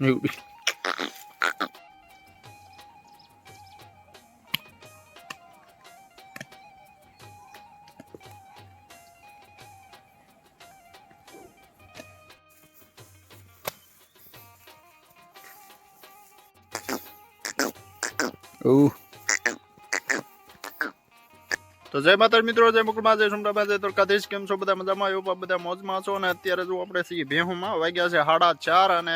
એવું ઓહ તો જય માતા મિત્રો, જય મુકુળમાં જય સુમરામાં, જય દ્વારકાધીશ. કેમ છો બધા મજામાં? એવું બધા મોજમાં છો. અને અત્યારે જો આપણે છીએ ભેહુમાં, વાગ્યા છે સાડા ચાર અને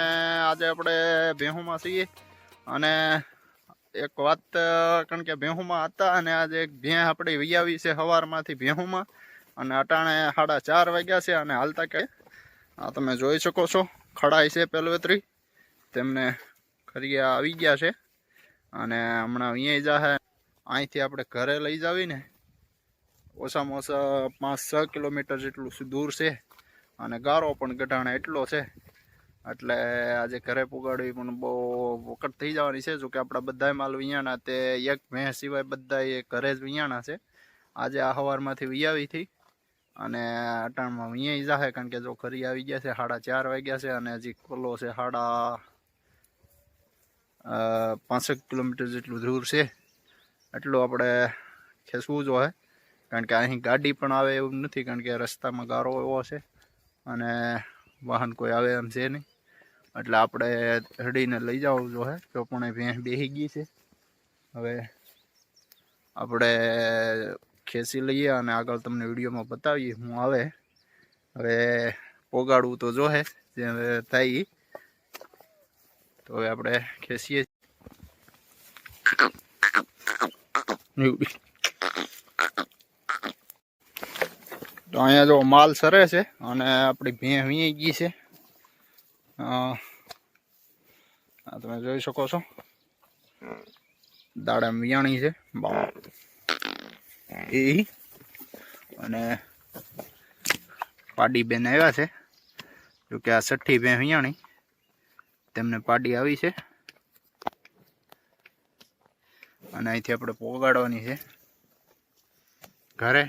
આજે આપણે ભેહુમાં છીએ. અને એક વાત કારણ કે ભેહુમાં હતા અને આજે એક ભેં આપણે વિયાવી છે સવારમાંથી ભેહુમાં. અને અટાણે સાડા ચાર વાગ્યા છે અને હાલતા કે, આ તમે જોઈ શકો છો, ખડાઈ છે પેલવેતરી. તેમને ખરીયા આવી ગયા છે. અને હમણાં અહીંયા જાહે. અહીંથી આપણે ઘરે લઈ જાવી ને ઓછામાં ઓછા પાંચ, છ કિલોમીટર જેટલું દૂર છે. અને ગારો પણ ગઢાણા એટલો છે. એટલે આજે ઘરે પુગાડવી પણ બહુ વખત થઈ જવાની છે. જોકે આપણા બધા માલ વિયાણા તે એક ભેંસ સિવાય બધા ઘરે જ વિયાણા છે. આજે આ સવારમાંથી વિયાવી હતી. અને અટાણમાં વિયાઈ જાહે કારણ કે જો ખરી આવી ગયા છે, સાડા ચાર વાગ્યા છે અને હજી ખોલો છે સાડા પાંસઠ કિલોમીટર જેટલું દૂર છે. એટલું આપણે ખેંચવું જોઈએ કારણ કે અહીં ગાડી પણ આવે એવું નથી કારણ કે રસ્તામાં ગારો એવો છે અને વાહન કોઈ આવે એમ છે નહીં. એટલે આપણે હડીને લઈ જવું જોઈએ તો પણ એ ભેંસ બેસી ગઈ છે. હવે આપણે ખેંચી લઈએ અને આગળ તમને વિડીયોમાં બતાવીએ હું આવે. હવે પોગાડવું તો જોહે જે હવે થાય તો હવે આપણે ખેંચીએ. તો અહીંયા જો માલ સરે છે અને આપણી ભેં વીંઈ ગઈ છે. તમે જોઈ શકો છો. દાડા વિયાણી છે. એ. અને પાડી બેન આવ્યા છે. જોકે આ છઠ્ઠી ભેં વિયાણી. તેમને પાડી આવી છે. અને અહીંથી આપણે પોગાડવાની છે. ઘરે.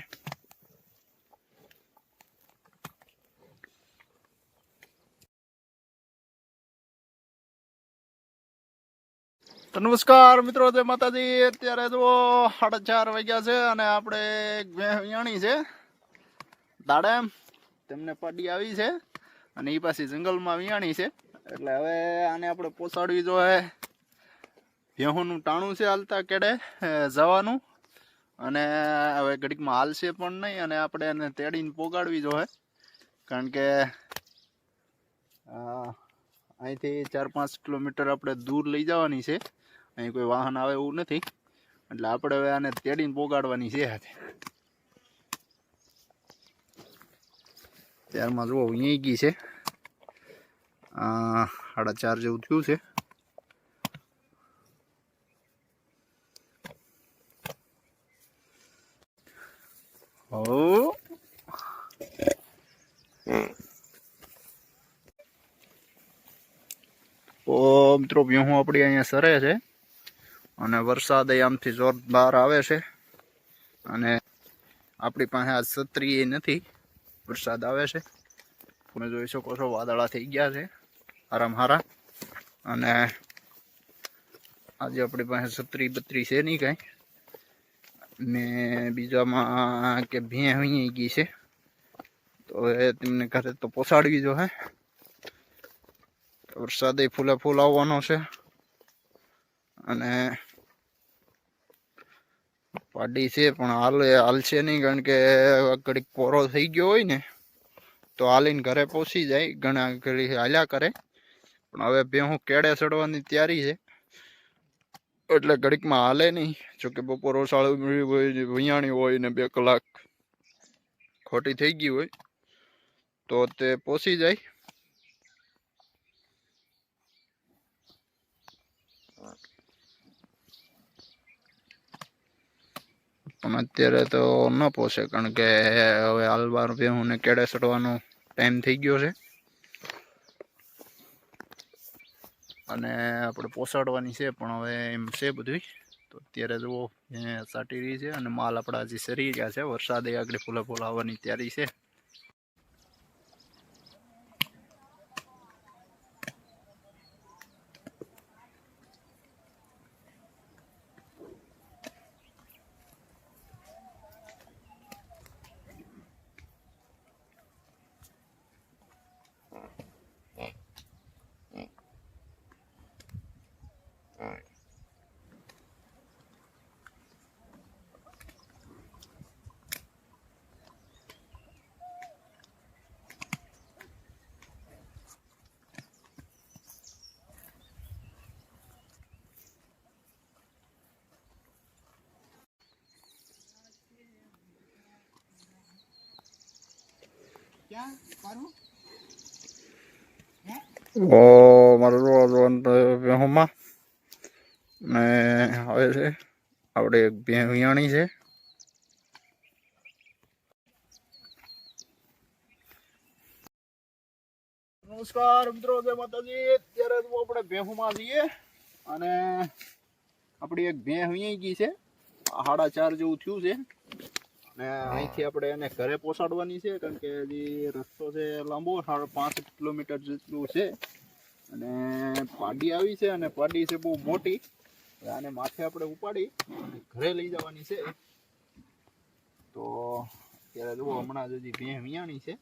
નમસ્કાર મિત્રો, જય માતાજી. અત્યારે જુઓ, સાડા ચાર વાગ્યા છે અને આપણે એક ભેં છે, દાડેમ. તેમને પાડી આવી છે અને એ પાછી જંગલમાં વિયાણી છે. એટલે હવે આને આપણે પોસાડવી જોઈએ. ભેહુંનું ટાણું છે હાલતા કેડે જવાનું. અને હવે ઘડીકમાં હાલશે પણ નહીં અને આપણે એને તેડીને પોગાડવી જોઈએ. કારણ કે અહીંથી ચાર પાંચ કિલોમીટર આપણે દૂર લઈ જવાની છે. અહીં કોઈ વાહન આવે એવું નથી. એટલે આપણે હવે આને તેડીને પોગાડવાની છે હાથે. ત્યારમાં જુઓ અહીંયા ગઈ છે. સાડા ચાર જેવું થયું છે. તો મિત્રો હું આપણી અહીંયા સરે છે. અને વરસાદ આમથી જોરદાર આવે છે. અને આપણી પાસે આ છત્રી નથી. વરસાદ આવે છે. તમે જોઈ શકો છો વાદળા થઈ ગયા છે. હારામ હારા અને આજે આપણી પાસે છત્રી બત્રી છે નહીં કાંઈ. ને બીજામાં કે ભેં અહીં ગઈ છે. તો એ તેમને ઘરે તો પોસાડવી જો હે. વરસાદ ફૂલે ફૂલ આવવાનો છે. અને પાડી છે, પણ હાલ, હાલશે નહીં, કારણ કે ઘડીક પોરો થઈ ગયો હોય ને, તો હાલીને ઘરે પહોંચી જાય, ઘણા ઘડી હાલ્યા કરે. પણ હવે ભેહું કેળે ચડવાની તૈયારી છે. એટલે ઘડીકમાં હાલે નહીં, જોકે બપોર ઓસાળી વિયાણી હોય ને બે કલાક ખોટી થઈ ગઈ હોય, તો તે પહોંચી જાય. પણ અત્યારે તો ન પોસે, કારણ કે હવે હાલવાર ભેહું ને કેળે ચડવાનો ટાઈમ થઈ ગયો છે. અને આપણે પોસાડવાની છે, પણ હવે એમ છે બધું તો અત્યારે જુઓ સાટી રહી છે અને માલ આપણા હજી સરી ગયા છે, વરસાદ આગળ ફૂલા ફૂલા આવવાની તૈયારી છે. ઓ મારો જોવા જોવાનું ભેહુમાં ને હવે છે આપણે એક ભેહ છે. નમસ્કાર મિત્રો જય માતાજી. અત્યારે તો આપણે ભેહુમાં છીએ અને આપણી એક ભેહ અહીંયા ગઈ છે સાડા ચાર જેવું થયું છે. અને અહીંથી આપણે એને ઘરે પહોંચાડવાની છે, કારણ કે હજી રસ્તો છે લાંબો, સાડા પાંચ કિલોમીટર જેટલું છે. અને પાડી આવી છે, અને પાડી છે બહુ મોટી. આને માથે આપણે ઉપાડી ઘરે લઈ જવાની છે. તો અત્યારે જુઓ, હમણાં જ હજી ભેં વિયાણી છે.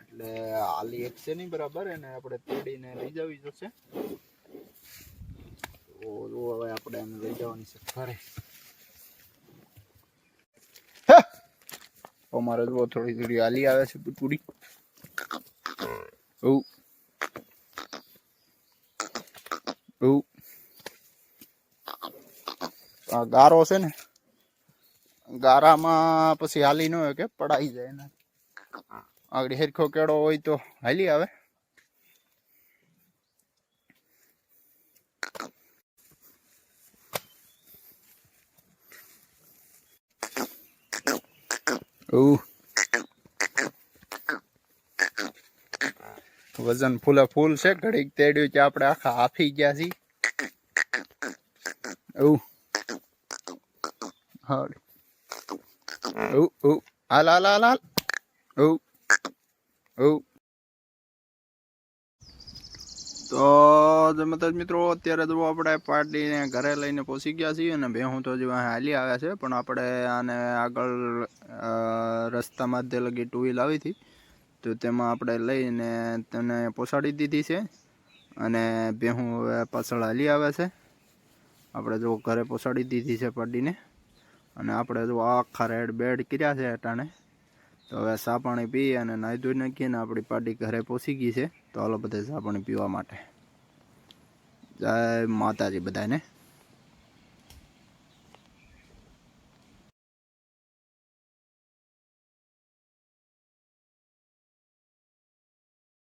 એટલે આલી એક છે નહીં બરાબર, એને આપણે તેડીને લઈ જવી જશે. તો હવે આપણે એને લઈ જવાની છે ઘરે. અમારે જુઓ થોડી થોડી આલી આવે છે પૂરી. ઓ ઓ આ ગારો છે ને, ગારામાં પછી હાલી ન હોય કે પડાઈ જાય ને. આગળ હેરખો કેળો હોય તો હાલી આવે. ઓહ વજન ફૂલે ફૂલ છે, ઘડીક તેડ્યું કે આપણે આખા હાફી ગયા છીએ ઓહ હા ઓહ ઓહ હાલ હાલ હાલ હાલ. ઓ ઓહ તો મતલબ મિત્રો, અત્યારે જો આપણે પાર્ટીને ઘરે લઈને પહોંચી ગયા છીએ અને ભેહું તો હજી હાલી આવ્યા છે. પણ આપણે આને આગળ રસ્તામાં તે લગી ટુ વ્હીલ આવી હતી. તો તેમાં આપણે લઈને તેને પહોંચાડી દીધી છે. અને ભેહું હવે પાછળ હાલી આવે છે. આપણે જો ઘરે પહોંચાડી દીધી છે પાર્ટીને. અને આપણે જો આખા રેડ બેડ કર્યા છે અટાણે તો હવે ચા પાણી પી અને નાહી ધોઈ નાખીને આપણી પાર્ટી ઘરે પહોંચી ગઈ છે. તો હાલો બધા ચા પાણી પીવા માટે. જય માતાજી બધાને